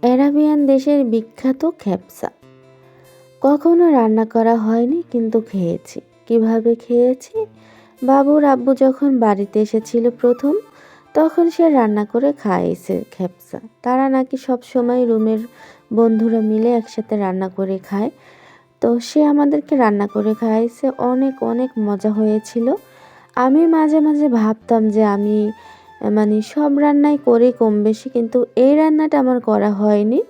Arabian দেশের বিখ্যাত খ্যাপসা। কখনো রান্না করা হয়নি, কিন্তু খেয়েছি। কীভাবে খেয়েছি? বাবুর আব্বু যখন বাড়িতে এসেছিল প্রথম, তখন সে রান্না করে খাইয়েছে খ্যাপসা। তারা নাকি সব সময় রুমের বন্ধুরা মিলে একসাথে রান্না করে খায়। তো সে আমাদেরকে রান্না করে খাইয়েছে। অনেক অনেক মজা হয়েছিল। আমি মাঝে মাঝে ভাবতাম যে আমি মানে সব রান্নাই করি কম বেশি, কিন্তু এই রান্নাটা আমার করা হয়নি।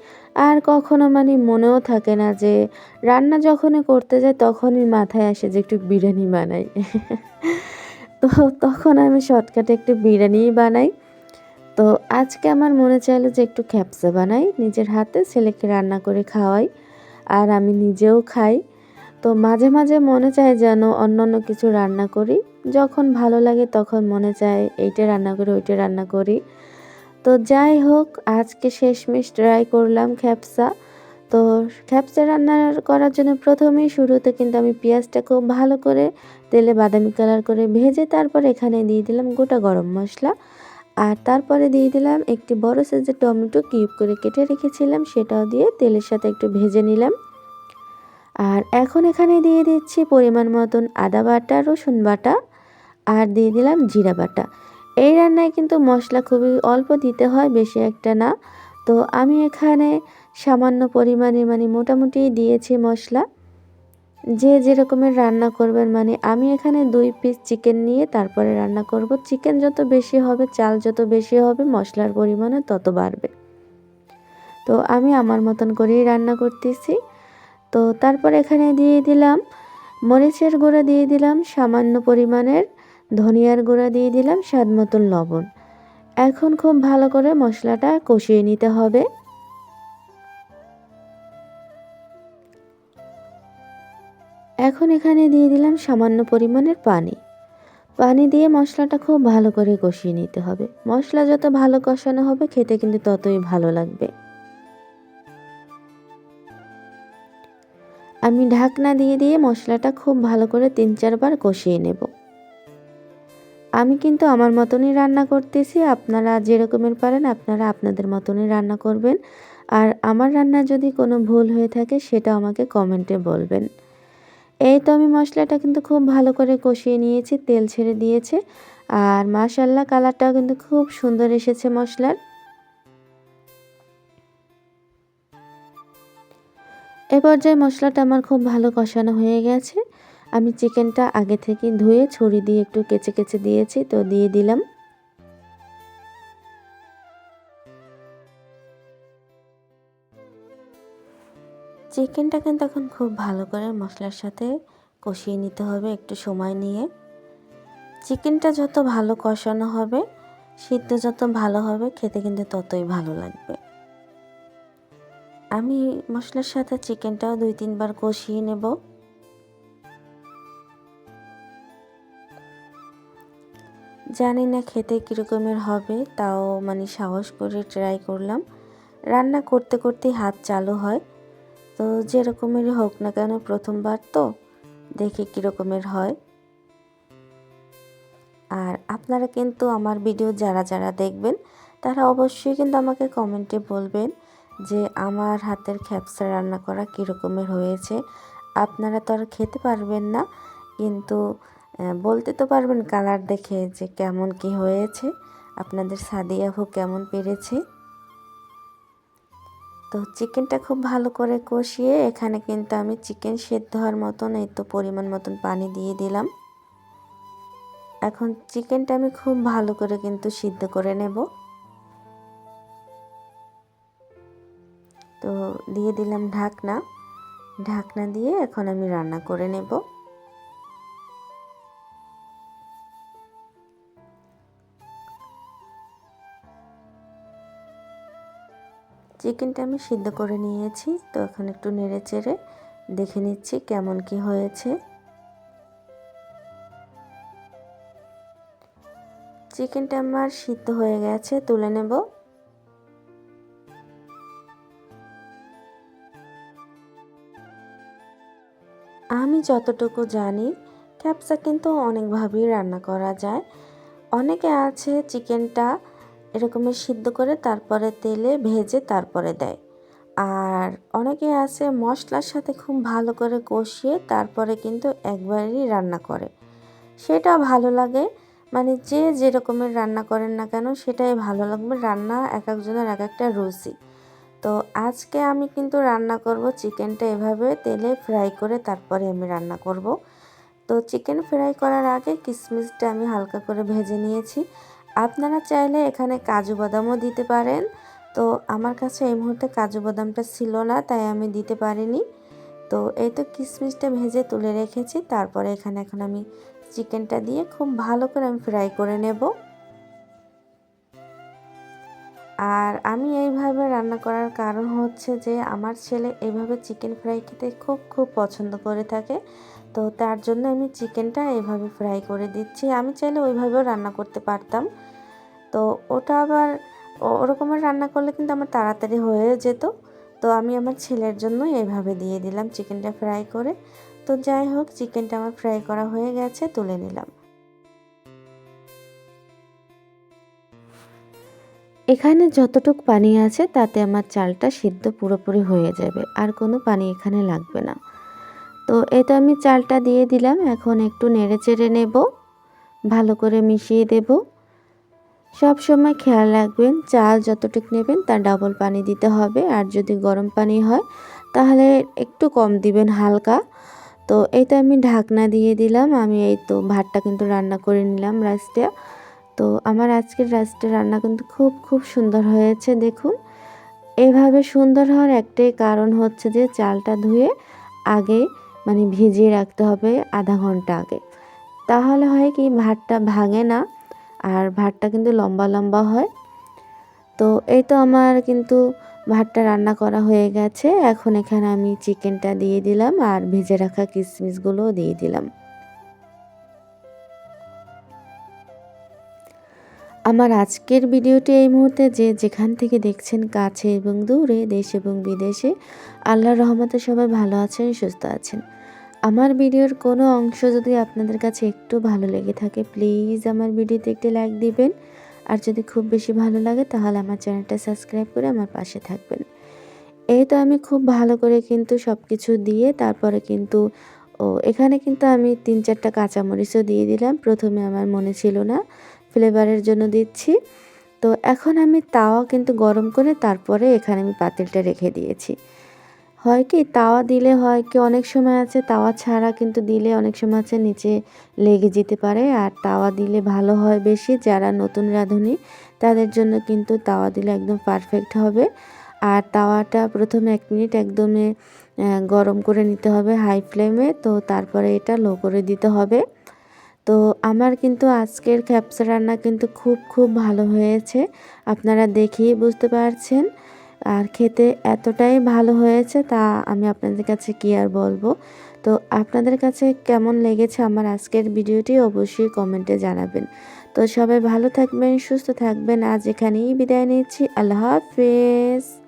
আর কখনো মানে মনেও থাকে না যে রান্না যখনই করতে যাই তখনই মাথায় আসে যে একটু বিরিয়ানি বানাই। তো তখন আমি শর্টকাটে একটু বিরিয়ানিই বানাই। তো আজকে আমার মনে চাইলো যে একটু খ্যাপসা বানাই, নিজের হাতে ছেলেকে রান্না করে খাওয়াই আর আমি নিজেও খাই। তো মাঝে মাঝে মনে চায় যেন অন্য অন্য কিছু রান্না করি। যখন ভালো লাগে তখন মনে চায়, এইটা রান্না করি, ওইটা রান্না করি। তো যাই হোক, আজকে শেষমেশ ট্রাই করলাম খ্যাপসা। তো খ্যাপসা রান্না করার জন্য প্রথমেই শুরুতে কিন্তু আমি পেঁয়াজটা খুব ভালো করে তেলে বাদামি কালার করে ভেজে তারপর এখানে দিয়ে দিলাম গোটা গরম মশলা। আর তারপরে দিয়ে দিলাম একটি বড় সাইজের টমেটো কিউব করে কেটে রেখেছিলাম, সেটাও দিয়ে তেলের সাথে একটু ভেজে নিলাম। আর এখন এখানে দিয়ে দিচ্ছি পরিমাণ মতন আদা বাটা, রসুন বাটা। আর দিয়ে দিলাম জিরা বাটা। এই রান্নায় কিন্তু মশলা খুবই অল্প দিতে হয়, বেশি একটা না। তো আমি এখানে সামান্য পরিমাণে মানে মোটামুটি দিয়েছি মশলা। যে যেরকমের রান্না করবেন মানে আমি এখানে দুই পিস চিকেন নিয়ে তারপরে রান্না করব। চিকেন যত বেশি হবে, চাল যত বেশি হবে, মশলার পরিমাণও তত বাড়বে। তো আমি আমার মতন করেই রান্না করতেছি। তো তারপর এখানে দিয়ে দিলাম মরিচের গুঁড়া, দিয়ে দিলাম সামান্য পরিমাণের ধনিয়ার গুঁড়া দিয়ে দিলাম স্বাদ মতন লবণ। এখন খুব ভালো করে মশলাটা কষিয়ে নিতে হবে। এখন এখানে দিয়ে দিলাম সামান্য পরিমাণের পানি। পানি দিয়ে মশলাটা খুব ভালো করে কষিয়ে নিতে হবে। মশলা যত ভালো কষানো হবে খেতে কিন্তু ততই ভালো লাগবে। আমি ঢাকনা দিয়ে দিয়ে মশলাটা খুব ভালো করে তিন চারবার কষিয়ে নেব। আমি কিন্তু আমার মতনই রান্না করতেছি। আপনারা যেরকমের পারেন আপনারা আপনাদের মতনই রান্না করবেন। আর আমার রান্না যদি কোনো ভুল হয়ে থাকে সেটা আমাকে কমেন্টে বলবেন। এই তো আমি মশলাটা কিন্তু খুব ভালো করে কষিয়ে নিয়েছি, তেল ছেড়ে দিয়েছে। আর মাশাল্লাহ কালারটাও কিন্তু খুব সুন্দর এসেছে মশলার। এ পর্যায়ে মশলাটা আমার খুব ভালো কষানো হয়ে গেছে। আমি চিকেনটা আগে থেকে ধুয়ে ছড়ি দিয়ে একটু কেচে কেচে দিয়েছি, তো দিয়ে দিলাম। চিকেনটা কিন্তু এখন খুব ভালো করে মশলার সাথে কষিয়ে নিতে হবে একটু সময় নিয়ে। চিকেনটা যত ভালো কষানো হবে, সিদ্ধ যত ভালো হবে, খেতে কিন্তু ততই ভালো লাগবে। আমি মশলার সাথে চিকেনটাও দুই তিনবার কষিয়ে নেব। জানি না খেতে কীরকমের হবে, তাও মানে সাহস করে ট্রাই করলাম। রান্না করতে করতেই হাত চালু হয়। তো যেরকমের হোক না কেন প্রথমবার তো, দেখি কীরকমের হয়। আর আপনারা কিন্তু আমার ভিডিও যারা যারা দেখবেন, তারা অবশ্যই কিন্তু আমাকে কমেন্টে বলবেন যে আমার হাতের খ্যাপসা রান্না করা কীরকমের হয়েছে। আপনারা তো আর খেতে পারবেন না, কিন্তু বলতে তো পারবেন কালার দেখে যে কেমন কি হয়েছে। আপনাদের সাদিয়া ভু কেমন পেরেছে? তো চিকেনটা খুব ভালো করে কষিয়ে এখানে কিন্তু আমি চিকেন সেদ্ধ হওয়ার মতন, এই তো পরিমাণ মতন পানি দিয়ে দিলাম। এখন চিকেনটা আমি খুব ভালো করে কিন্তু সিদ্ধ করে নেব। তো দিয়ে দিলাম ঢাকনা। ঢাকনা দিয়ে এখন আমি রান্না করে নেব। চিকেনটা আমি সিদ্ধ করে নিয়েছি, তো এখন একটু নেড়ে চেড়ে দেখে নিচ্ছি কেমন কি হয়েছে। চিকেনটা আমার সিদ্ধ হয়ে গেছে, তুলে নেব। আমি যতটুকু জানি, ক্যাপসা কিন্তু অনেকভাবেই রান্না করা যায়। অনেকে আছে চিকেনটা এরকমের সিদ্ধ করে তারপরে তেলে ভেজে তারপরে দেয়। আর অনেকে আছে মশলার সাথে খুব ভালো করে কষিয়ে তারপরে কিন্তু একবারই রান্না করে। সেটা ভালো লাগে। মানে যে যে রকমের রান্না করেন না কেন সেটাই ভালো লাগবে। রান্না এক একজনের এক একটা রুচি। তো আজকে আমি কিন্তু রান্না করব চিকেনটা এভাবে তেলে ফ্রাই করে তারপরে আমি রান্না করব। তো চিকেন ফ্রাই করার আগে কিশমিশটা আমি হালকা করে ভেজে নিয়েছি। আপনারা চাইলে এখানে কাজু বাদামও দিতে পারেন। তো আমার কাছে এই মুহূর্তে কাজু বাদামটা ছিল না, তাই আমি দিতে পারিনি। তো এই তো কিশমিশটা ভেজে তুলে রেখেছি, তারপরে এখানে এখন আমি চিকেনটা দিয়ে খুব ভালো করে আমি ফ্রাই করে নেব। আর আমি এইভাবে রান্না করার কারণ হচ্ছে যে, আমার ছেলে এইভাবে চিকেন ফ্রাই খেতে খুব খুব পছন্দ করে থাকে। তো তার জন্য আমি চিকেনটা এইভাবে ফ্রাই করে দিচ্ছি। আমি চাইলে ওইভাবেও রান্না করতে পারতাম। তো ওটা আবার ওরকমের রান্না করলে কিন্তু আমার তাড়াতাড়ি হয়ে যেত। তো আমি আমার ছেলের জন্য এইভাবে দিয়ে দিলাম চিকেনটা ফ্রাই করে। তো যাই হোক, চিকেনটা আমার ফ্রাই করা হয়ে গেছে, তুলে নিলাম। এখানে যতটুক পানি আছে, তাতে আমার চালটা সিদ্ধ পুরোপুরি হয়ে যাবে। আর কোনো পানি এখানে লাগবে না। তো এটা আমি চালটা দিয়ে দিলাম। এখন একটু নেড়ে চেড়ে নেব। ভালো করে মিশিয়ে দেব। সব সময় খেয়াল রাখবেন, চাল যতটুকু নেবেন তার ডাবল পানি দিতে হবে। আর যদি গরম পানি হয়, তাহলে একটু কম দিবেন হালকা। তো এইটা আমি ঢাকনা দিয়ে দিলাম। আমি এই তো ভাতটা কিন্তু রান্না করে নিলাম রাইসটা তো আমার আজকের রাইসটা রান্না কিন্তু খুব খুব সুন্দর হয়েছে, দেখুন। এভাবে সুন্দর হওয়ার একটাই কারণ হচ্ছে যে, চালটা ধুয়ে আগে মানে ভিজিয়ে রাখতে হবে আধা ঘণ্টা আগে। তাহলে হয় কি, ভাতটা ভাঙে না, আর ভাতটা কিন্তু লম্বা লম্বা হয়। তো এই তো আমার কিন্তু ভাতটা রান্না করা হয়ে গেছে। এখন এখানে আমি চিকেনটা দিয়ে দিলাম আর ভেজে রাখা কিশমিশগুলোও দিয়ে দিলাম। আমার আজকের ভিডিওটি এই মুহূর্তে যে যেখান থেকে দেখছেন কাছে এবং দূরে, দেশ এবং বিদেশে, আল্লাহর রহমতে সবাই ভালো আছেন, সুস্থ আছেন। আমার ভিডিওর কোনো অংশ যদি আপনাদের কাছে একটু ভালো লেগে থাকে প্লিজ আমার ভিডিওতে একটি লাইক দিবেন। আর যদি খুব বেশি ভালো লাগে, তাহলে আমার চ্যানেলটা সাবস্ক্রাইব করে আমার পাশে থাকবেন। এই তো আমি খুব ভালো করে কিন্তু সব কিছু দিয়ে তারপরে কিন্তু, ও এখানে কিন্তু আমি তিন চারটা কাঁচামরিচও দিয়ে দিলাম। প্রথমে আমার মনে ছিল না ফ্লেভারের জন্য দিচ্ছি। তো এখন আমি তাওয়া কিন্তু গরম করে তারপরে এখানে আমি পাতিলটা রেখে দিয়েছি। হয় কি, তাওয়া দিলে হয় কি, অনেক সময় আছে, তাওয়া ছাড়া কিন্তু দিলে অনেক সময় আছে নিচে লেগে যেতে পারে। আর তাওয়া দিলে ভালো হয় বেশি, যারা নতুন রাঁধুনি, তাদের জন্য কিন্তু তাওয়া দিলে একদম পারফেক্ট হবে। আর তাওয়াটা প্রথমে এক মিনিট একদমে গরম করে নিতে হবে হাই ফ্লেমে, তো তারপরে এটা লো করে দিতে হবে। তো আমার কিন্তু আজকের খ্যাপসা রান্না কিন্তু খুব খুব ভালো হয়েছে। আপনারা দেখেই বুঝতে পারছেন আর খেতে এতটাই ভালো হয়েছে তা আমি আপনাদের কাছে কি আর বলব। তো আপনাদের কাছে কেমন লেগেছে আমার আজকের ভিডিওটি অবশ্যই কমেন্টে জানাবেন। তো সবাই ভালো থাকবেন, সুস্থ থাকবেন। আজ এখানেই বিদায় নিচ্ছি। আল্লাহ হাফেজ।